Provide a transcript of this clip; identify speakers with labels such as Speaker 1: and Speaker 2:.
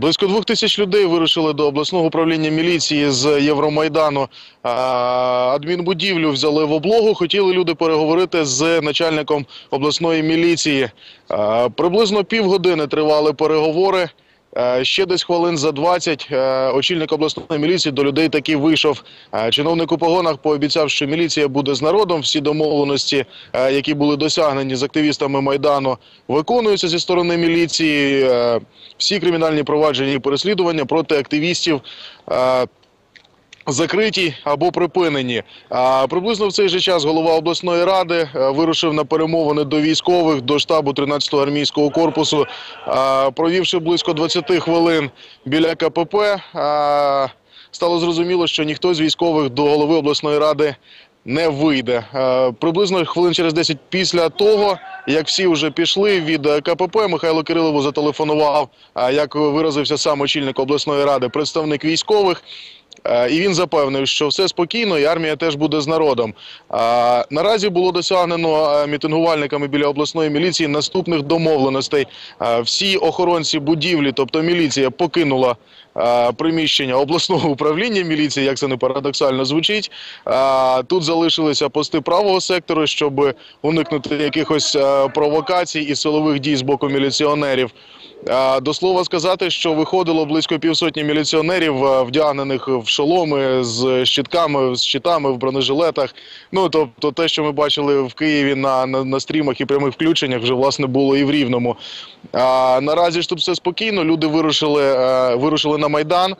Speaker 1: Близько двох тисяч людей вирушили до обласного управління міліції з Євромайдану. Адмінбудівлю взяли в облогу. Хотіли люди переговорити з начальником обласної міліції. Приблизно півгодини тривали переговори. Е, Ще десь хвилин за 20 е, очільник обласної міліції до людей таки вийшов. Е, Чиновник у погонах пообіцяв, що міліція буде з народом. Всі домовленості, які були досягнені з активістами майдану, виконуються зі сторони міліції. Всі кримінальні провадження і переслідування проти активістів. Е, Закриті або припинені. А приблизно в цей же час голова обласної ради е, вирушив на перемовини до військових до штабу 13-го армійського корпусу, а, провівши близько 20 хвилин біля КПП. а, Стало зрозуміло, що ніхто з військових до голови обласної ради не вийде. Е, Приблизно хвилин через 10 після того, як всі вже пішли від е, КПП, Михайло Кирилову зателефонував, як виразився сам очільник обласної ради, представник військових. Е, І він запевнив, що все спокійно, і армія теж буде з народом. Наразі було досягнено е, мітингувальниками біля обласної міліції наступних домовленостей. Е, Всі охоронці будівлі, тобто міліція, покинула е, приміщення обласного управління міліції, як це не парадоксально звучить. Тут залишилися пости правого сектору, щоб уникнути якихось е, провокацій і силових дій з боку міліціонерів. До слова сказати, що виходило близько півсотні міліціонерів, вдягнених в шоломи з щитками, з щитами в бронежилетах. Ну тобто, те, що ми бачили в Києві на, на, на стрімах і прямих включеннях, вже власне було і в Рівному. А, наразі ж тут все спокійно. Люди вирушили, вирушили на майдан.